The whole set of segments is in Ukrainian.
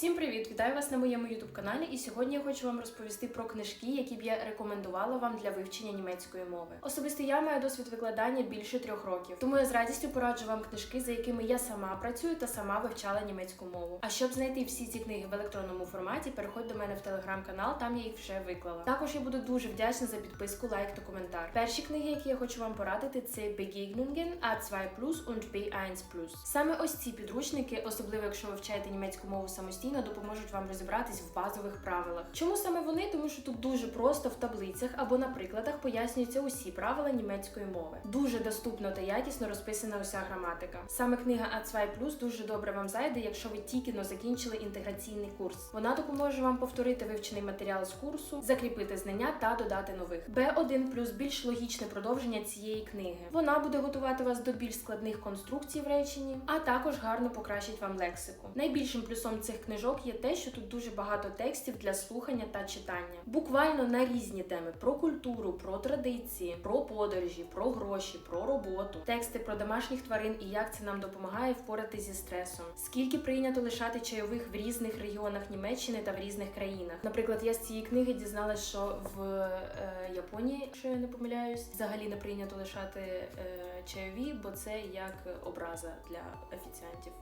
Всім привіт! Вітаю вас на моєму youtube каналі. І сьогодні я хочу вам розповісти про книжки, які б я рекомендувала вам для вивчення німецької мови. Особисто я маю досвід викладання більше трьох років, тому я з радістю пораджу вам книжки, за якими я сама працюю та сама вивчала німецьку мову. А щоб знайти всі ці книги в електронному форматі, переходь до мене в телеграм-канал, там я їх вже виклала. Також я буду дуже вдячна за підписку, лайк та коментар. Перші книги, які я хочу вам порадити, це Begegnungen A2 und B1 Саме ось ці підручники, особливо якщо ви вивчаєте німецьку мову самостійно, допоможуть вам розібратись в базових правилах. Чому саме вони? Тому що тут дуже просто в таблицях або на прикладах пояснюються усі правила німецької мови. Дуже доступно та якісно розписана уся граматика. Саме книга А2 дуже добре вам зайде, якщо ви тільки но закінчили інтеграційний курс. Вона допоможе вам повторити вивчений матеріал з курсу, закріпити знання та додати нових. Б1 плюс більш логічне продовження цієї книги. Вона буде готувати вас до більш складних конструкцій в реченні, а також гарно покращить вам лексику. Найбільшим плюсом цих книжок є те, що тут дуже багато текстів для слухання та читання. Буквально на різні теми: про культуру, про традиції, про подорожі, про гроші, про роботу, тексти про домашніх тварин і як це нам допомагає впоратися зі стресом. Скільки прийнято лишати чайових в різних регіонах Німеччини та в різних країнах. Наприклад, я з цієї книги дізналась, що в е, Японії, якщо я не помиляюсь, взагалі не прийнято лишати е, чайові, бо це як образа для офіціантів.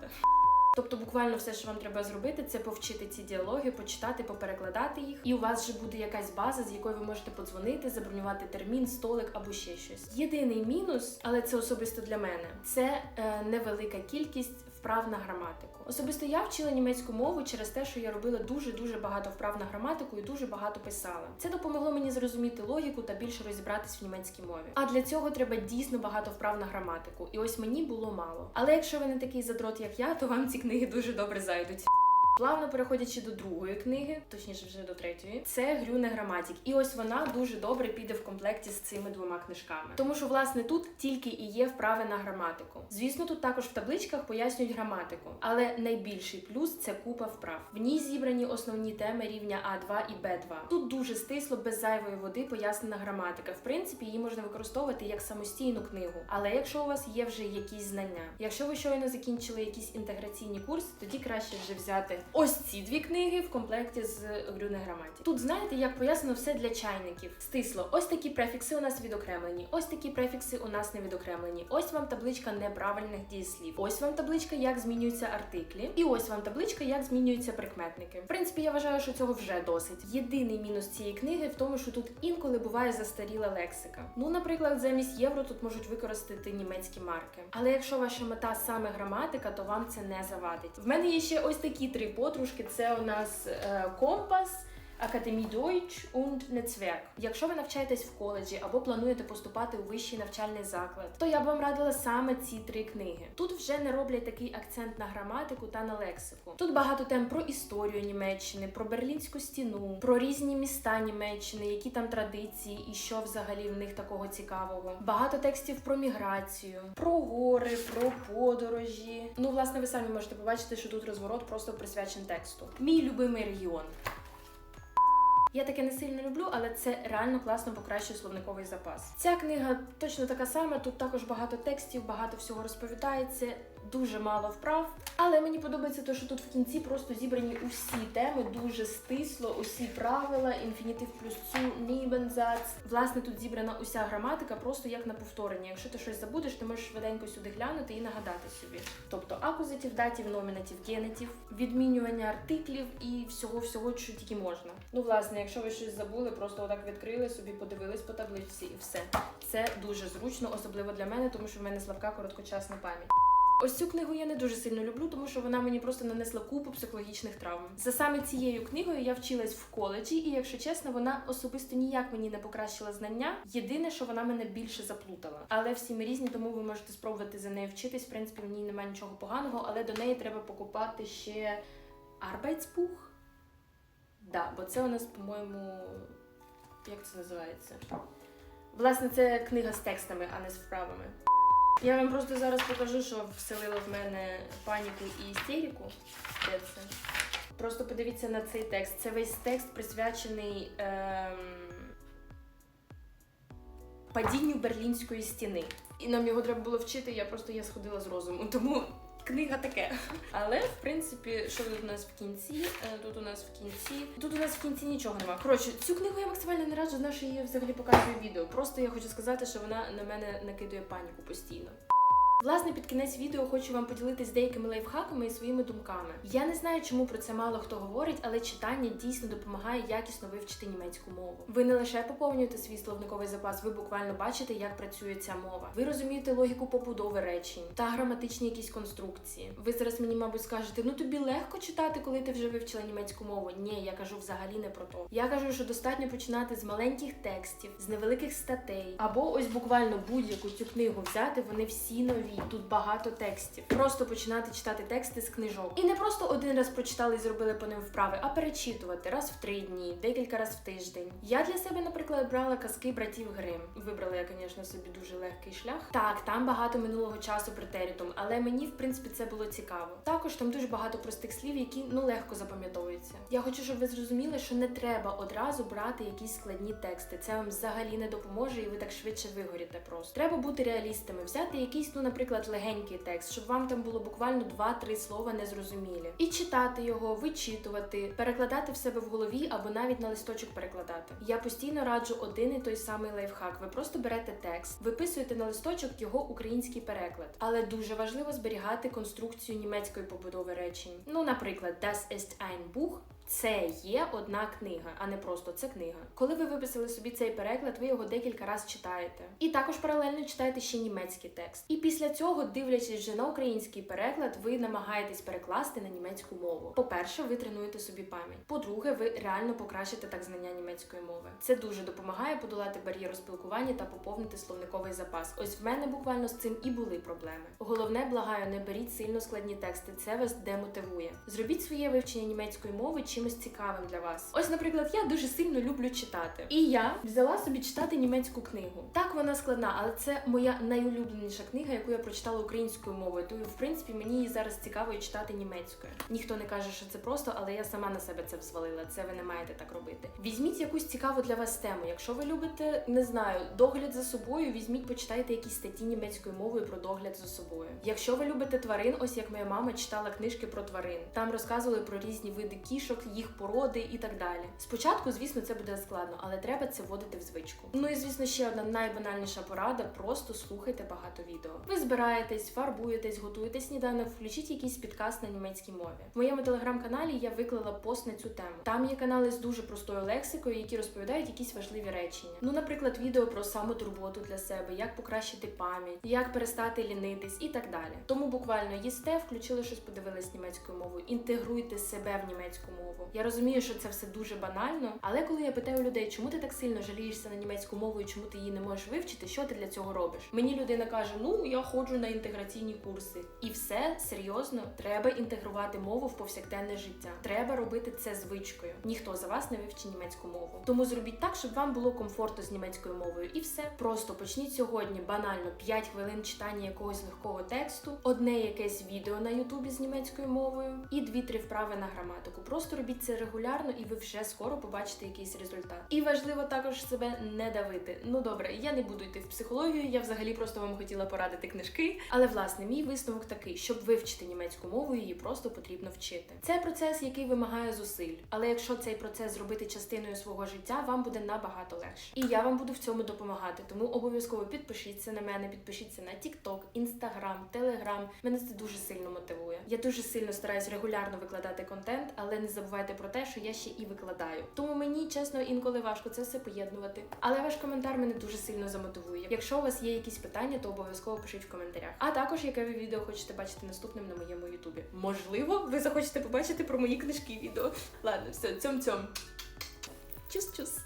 Правда? Тобто, буквально все, що вам треба зробити, це повчити ці діалоги, почитати, поперекладати їх, і у вас вже буде якась база, з якою ви можете подзвонити, забронювати термін, столик або ще щось. Єдиний мінус, але це особисто для мене, це е, невелика кількість вправ на граматику. Особисто я вчила німецьку мову через те, що я робила дуже дуже багато вправ на граматику і дуже багато писала. Це допомогло мені зрозуміти логіку та більше розібратись в німецькій мові. А для цього треба дійсно багато вправ на граматику. І ось мені було мало. Але якщо ви не такий задрот, як я, то вам ці книги дуже добре зайдуть. Плавно переходячи до другої книги, точніше вже до третьої, це Грюне граматік. І ось вона дуже добре піде в комплекті з цими двома книжками. Тому що, власне, тут тільки і є вправи на граматику. Звісно, тут також в табличках пояснюють граматику, але найбільший плюс це купа вправ. В ній зібрані основні теми рівня А2 і Б2. Тут дуже стисло, без зайвої води пояснена граматика. В принципі, її можна використовувати як самостійну книгу. Але якщо у вас є вже якісь знання, якщо ви щойно закінчили якісь інтеграційні курси, тоді краще вже взяти ось ці дві книги в комплекті з Грюне граматі. Тут знаєте, як пояснено все для чайників. Стисло, ось такі префікси у нас відокремлені, ось такі префікси у нас не відокремлені. Ось вам табличка неправильних дієслів. Ось вам табличка, як змінюються артиклі. І ось вам табличка, як змінюються прикметники. В принципі, я вважаю, що цього вже досить. Єдиний мінус цієї книги в тому, що тут інколи буває застаріла лексика. Ну, наприклад, замість євро тут можуть використати німецькі марки. Але якщо ваша мета саме граматика, то вам це не завадить. В мене є ще ось такі три подружки. Це у нас е, компас. Академії Deutsch und Netzwerk. Якщо ви навчаєтесь в коледжі або плануєте поступати у вищий навчальний заклад, то я б вам радила саме ці три книги. Тут вже не роблять такий акцент на граматику та на лексику. Тут багато тем про історію Німеччини, про Берлінську стіну, про різні міста Німеччини, які там традиції і що взагалі в них такого цікавого. Багато текстів про міграцію, про гори, про подорожі. Ну, власне, ви самі можете побачити, що тут розворот просто присвячений тексту. Мій любимий регіон. Я таке не сильно люблю, але це реально класно покращує словниковий запас. Ця книга точно така сама. Тут також багато текстів, багато всього розповідається, дуже мало вправ. Але мені подобається те, що тут в кінці просто зібрані усі теми, дуже стисло, усі правила, інфінітив плюс цу, нібензац. Власне, тут зібрана уся граматика, просто як на повторення. Якщо ти щось забудеш, ти можеш швиденько сюди глянути і нагадати собі. Тобто акузатив, датів, номінатив, генетів, відмінювання артиклів і всього всього, що тільки можна. Ну, власне, якщо ви щось забули, просто отак відкрили собі, подивились по табличці і все. Це дуже зручно, особливо для мене, тому що в мене слабка короткочасна пам'ять. Ось цю книгу я не дуже сильно люблю, тому що вона мені просто нанесла купу психологічних травм. За саме цією книгою я вчилась в коледжі, і якщо чесно, вона особисто ніяк мені не покращила знання. Єдине, що вона мене більше заплутала. Але всі ми різні, тому ви можете спробувати за нею вчитись. В принципі, в ній немає нічого поганого, але до неї треба покупати ще Arbeitsbuch. Да, бо це у нас, по-моєму, як це називається? Власне, це книга з текстами, а не з вправами. Я вам просто зараз покажу, що вселило в мене паніку і істеріку. Де це? Просто подивіться на цей текст. Це весь текст присвячений ем... падінню Берлінської стіни. І нам його треба було вчити, я просто я сходила з розуму. Тому Книга таке. Але в принципі, що тут у нас в кінці? Е, Тут у нас в кінці. Тут у нас в кінці нічого нема. Коротше, цю книгу я максимально не раджу, знаєш, її взагалі показую відео. Просто я хочу сказати, що вона на мене накидує паніку постійно. Власне, під кінець відео хочу вам поділитись деякими лайфхаками і своїми думками. Я не знаю, чому про це мало хто говорить, але читання дійсно допомагає якісно вивчити німецьку мову. Ви не лише поповнюєте свій словниковий запас, ви буквально бачите, як працює ця мова. Ви розумієте логіку побудови речень та граматичні якісь конструкції. Ви зараз мені, мабуть, скажете, ну тобі легко читати, коли ти вже вивчила німецьку мову. Ні, я кажу взагалі не про то. Я кажу, що достатньо починати з маленьких текстів, з невеликих статей, або ось буквально будь-яку цю книгу взяти. Вони всі нові. Тут багато текстів. Просто починати читати тексти з книжок. І не просто один раз прочитали і зробили по ним вправи, а перечитувати раз в три дні, декілька раз в тиждень. Я для себе, наприклад, брала казки братів Грим. Вибрала я, звісно, собі дуже легкий шлях. Так, там багато минулого часу претеритум, але мені, в принципі, це було цікаво. Також там дуже багато простих слів, які ну легко запам'ятовуються. Я хочу, щоб ви зрозуміли, що не треба одразу брати якісь складні тексти. Це вам взагалі не допоможе, і ви так швидше вигоріте просто. Треба бути реалістами, взяти якийсь, ну, наприклад, легенький текст, щоб вам там було буквально 2-3 слова незрозумілі. І читати його, вичитувати, перекладати в себе в голові або навіть на листочок перекладати. Я постійно раджу один і той самий лайфхак. Ви просто берете текст, виписуєте на листочок його український переклад. Але дуже важливо зберігати конструкцію німецької побудови речень. Ну, наприклад, Das ist ein Buch це є одна книга, а не просто це книга. Коли ви виписали собі цей переклад, ви його декілька разів читаєте. І також паралельно читаєте ще німецький текст. І після цього, дивлячись вже на український переклад, ви намагаєтесь перекласти на німецьку мову. По-перше, ви тренуєте собі пам'ять. По-друге, ви реально покращите так знання німецької мови. Це дуже допомагає подолати бар'єру спілкування та поповнити словниковий запас. Ось в мене буквально з цим і були проблеми. Головне, благаю, не беріть сильно складні тексти. Це вас демотивує. Зробіть своє вивчення німецької мови чимось цікавим для вас. Ось, наприклад, я дуже сильно люблю читати. І я взяла собі читати німецьку книгу. Так вона складна, але це моя найулюбленіша книга, яку я прочитала українською мовою. Тому, в принципі, мені її зараз цікаво і читати німецькою. Ніхто не каже, що це просто, але я сама на себе це взвалила. Це ви не маєте так робити. Візьміть якусь цікаву для вас тему. Якщо ви любите, не знаю, догляд за собою, візьміть, почитайте якісь статті німецькою мовою про догляд за собою. Якщо ви любите тварин, ось як моя мама читала книжки про тварин. Там розказували про різні види кішок, їх породи і так далі. Спочатку, звісно, це буде складно, але треба це вводити в звичку. Ну і звісно, ще одна найбанальніша порада: просто слухайте багато відео. Ви збираєтесь, фарбуєтесь, готуєте сніданок, включіть якийсь підкаст на німецькій мові. В моєму телеграм-каналі я виклала пост на цю тему. Там є канали з дуже простою лексикою, які розповідають якісь важливі речення. Ну, наприклад, відео про самотурботу для себе, як покращити пам'ять, як перестати лінитись і так далі. Тому буквально їсте, включили щось, подивились німецькою мовою, інтегруйте себе в німецьку мову. Я розумію, що це все дуже банально, але коли я питаю людей, чому ти так сильно жалієшся на німецьку мову і чому ти її не можеш вивчити, що ти для цього робиш? Мені людина каже: Ну я ходжу на інтеграційні курси, і все серйозно треба інтегрувати мову в повсякденне життя. Треба робити це звичкою. Ніхто за вас не вивчить німецьку мову. Тому зробіть так, щоб вам було комфортно з німецькою мовою, і все. Просто почніть сьогодні банально 5 хвилин читання якогось легкого тексту, одне якесь відео на ютубі з німецькою мовою і 2-3 вправи на граматику. Просто робіть це регулярно, і ви вже скоро побачите якийсь результат. І важливо також себе не давити. Ну добре, я не буду йти в психологію, я взагалі просто вам хотіла порадити книжки. Але власне, мій висновок такий: щоб вивчити німецьку мову, її просто потрібно вчити. Це процес, який вимагає зусиль. Але якщо цей процес зробити частиною свого життя, вам буде набагато легше. І я вам буду в цьому допомагати. Тому обов'язково підпишіться на мене, підпишіться на TikTok, Instagram, Telegram. Мене це дуже сильно мотивує. Я дуже сильно стараюсь регулярно викладати контент, але не забувайте про те, що я ще і викладаю. Тому мені чесно інколи важко це все поєднувати. Але ваш коментар мене дуже сильно замотивує. Якщо у вас є якісь питання, то обов'язково пишіть в коментарях. А також яке ви відео хочете бачити наступним на моєму ютубі. Можливо, ви захочете побачити про мої книжки відео. Ладно, все, цьом цьом. Чус-чус.